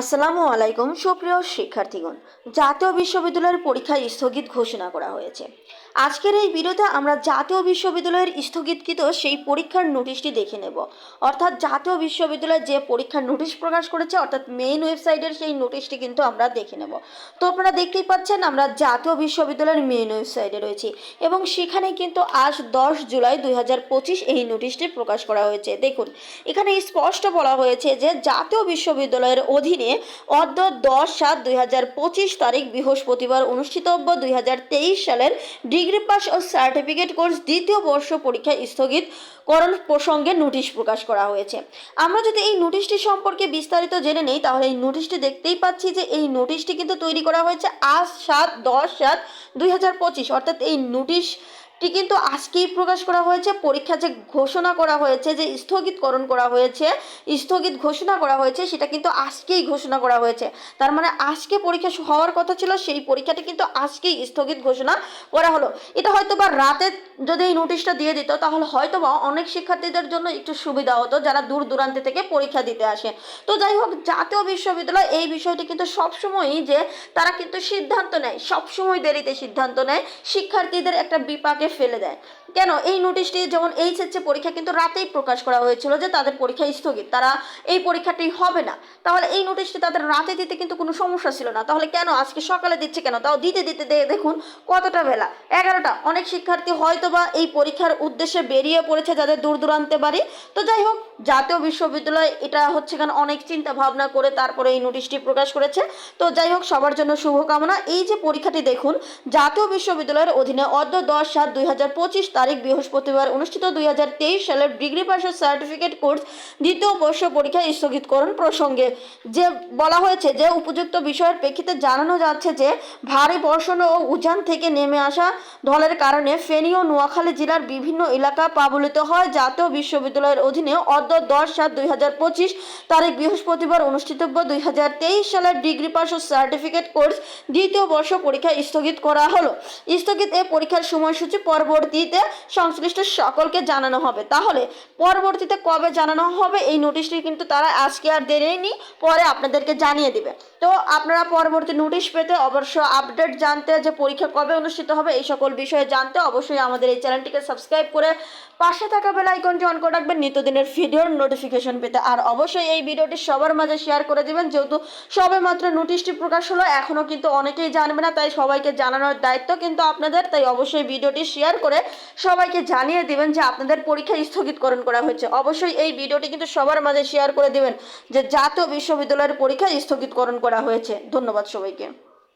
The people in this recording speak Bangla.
আসসালামু আলাইকুম, সুপ্রিয় শিক্ষার্থীগণ। জাতীয় বিশ্ববিদ্যালয়ের পরীক্ষা স্থগিত ঘোষণা করা হয়েছে। আজকের এই ভিডিওতে আমরা জাতীয় বিশ্ববিদ্যালয়ের স্থগিতকৃত সেই পরীক্ষার নোটিশটি দেখে নেব। অর্থাৎ জাতীয় বিশ্ববিদ্যালয় যে পরীক্ষার নোটিশ প্রকাশ করেছে, অর্থাৎ মেইন ওয়েবসাইটের সেই নোটিশটি কিন্তু আমরা দেখে নেব। তো আপনারা দেখতেই পাচ্ছেন, আমরা জাতীয় বিশ্ববিদ্যালয়ের মেইন ওয়েবসাইটে রয়েছি এবং সেখানে কিন্তু আজ দশ জুলাই দু হাজার পঁচিশ এই নোটিশটি প্রকাশ করা হয়েছে। দেখুন, এখানে স্পষ্ট বলা হয়েছে যে জাতীয় বিশ্ববিদ্যালয়ের অধীনে অদ্য দশ সাত দুই হাজার পঁচিশ তারিখ বৃহস্পতিবার অনুষ্ঠিতব্য দুই হাজার তেইশ সালের ডিগ্রি পাস ও সার্টিফিকেট কোর্স দ্বিতীয় বর্ষ পরীক্ষা স্থগিত করণ প্রসঙ্গে নোটিশ প্রকাশ করা হয়েছে। আমরা যদি এই নোটিশটি সম্পর্কে বিস্তারিত জেনে নেই, তাহলে এই নোটিশটি দেখতেই পাচ্ছি যে এই নোটিশটি কিন্তু তৈরি করা হয়েছে আজ সাত দশ সাত দুই হাজার পঁচিশ। অর্থাৎ এই নোটিশ টি কিন্তু আজকেই প্রকাশ করা হয়েছে, পরীক্ষা যে ঘোষণা করা হয়েছে, যে স্থগিতকরণ করা হয়েছে, স্থগিত ঘোষণা করা হয়েছে, সেটা কিন্তু আজকেই ঘোষণা করা হয়েছে। তার মানে আজকে পরীক্ষা হওয়ার কথা ছিল, সেই পরীক্ষাটি কিন্তু আজকেই স্থগিত ঘোষণা করা হলো। এটা হয়তো বা রাতে যদি এই নোটিশটা দিয়ে দিত, তাহলে হয়তো বা অনেক শিক্ষার্থীদের জন্য একটু সুবিধা হতো, যারা দূর দূরান্ত থেকে পরীক্ষা দিতে আসে। তো যাই হোক, জাতীয় বিশ্ববিদ্যালয় এই বিষয়টি কিন্তু সবসময়ই যে তারা কিন্তু সিদ্ধান্ত নেয়, সবসময় দেরিতে সিদ্ধান্ত নেয়। শিক্ষার্থীদের একটা বিপাকে ফেলে দেয়। কেন? এই নোটিশটি যেমন এইচএসসি পরীক্ষা কিন্তু রাতেই প্রকাশ করা হয়েছিল যে তাদের পরীক্ষা স্থগিত। তারা এই পরীক্ষাটি হবে না। তাহলে এই নোটিশটি তাদের রাতে দিতে কিন্তু কোনো সমস্যা ছিল না। তাহলে কেন? আজকে সকালে দিচ্ছে কেন? তাও দিতে দিতে দেখুন কতটা বেলা। এগারোটা। অনেক শিক্ষার্থী হয়তো বা এই পরীক্ষার উদ্দেশ্যে বেরিয়ে পড়েছে যাদের দূর দূরান্তে বাড়ি। তো যাই হোক, জাতীয় বিশ্ববিদ্যালয় এটা হচ্ছে কেন? অনেক চিন্তা ভাবনা করে তারপরে এই নোটিশটি প্রকাশ করেছে। তো যাই হোক, সবার জন্য শুভকামনা। এই যে পরীক্ষাটি দেখুন, জাতীয় বিশ্ববিদ্যালয়ের অধীনে অদ্য দশ সাত দুই হাজার পঁচিশ তারিখ বৃহস্পতিবার অনুষ্ঠিত দুই হাজার তেইশ সালের ডিগ্রি পাশের সার্টিফিকেট কোর্স দ্বিতীয় বর্ষ পরীক্ষা স্থগিতকরণ প্রসঙ্গে। যে বলা হয়েছে যে, উপযুক্ত বিষয়ের প্রেক্ষিতে জানানো যাচ্ছে যে, ভারী বর্ষণ ও উজান থেকে নেমে আসা ঢলের কারণে ফেনী ও নোয়াখালী জেলার বিভিন্ন এলাকা প্লাবিত হয়। জাতীয় বিশ্ববিদ্যালয়ের অধীনে অদ্য দশ সাত দুই তারিখ বৃহস্পতিবার অনুষ্ঠিতব্য দুই হাজার তেইশ সালের ডিগ্রি পাস ও সার্টিফিকেট কোর্স দ্বিতীয় বর্ষ পরীক্ষা স্থগিত করা হলো। স্থগিত এ পরীক্ষার সময়সূচি পরবর্তীতে সংশ্লিষ্ট সকলকে জানানো হবে। তাহলে পরবর্তীতে কবে জানানো হবে এই নোটিশটি কিন্তু তারা আজকে আর দেয়নি পরে আপনাদেরকে জানিয়ে দিবে। তো আপনারা পরবর্তী নোটিশ পেতে অবশ্য আপডেট জানতে যে পরীক্ষা কবে অনুষ্ঠিত হবে এই সকল বিষয়ে জানতে অবশ্যই আমাদের এই চ্যানেলটিকে সাবস্ক্রাইব করে পাশে থাকা বেল আইকনটি অন করে রাখবেন। নিত্যদিনের ভিডিওর নোটিফিকেশন পেতে। আর অবশ্যই এই ভিডিওটি সবার মাঝে শেয়ার করে দিবেন, যেহেতু সবে মাত্র নোটিশটি প্রকাশ হলো এখনও কিন্তু অনেকেই জানবে না, তাই সবাইকে জানানোর দায়িত্ব কিন্তু আপনাদের, তাই অবশ্যই ভিডিওটি শেয়ার করে সবাইকে জানিয়ে দিবেন যে আপনাদের পরীক্ষা স্থগিতকরণ করা হয়েছে। অবশ্যই এই ভিডিওটি কিন্তু সবার মাঝে শেয়ার করে দিবেন যে জাতীয় বিশ্ববিদ্যালয়ের পরীক্ষা স্থগিতকরণ করা হয়েছে। ধন্যবাদ সবাইকে।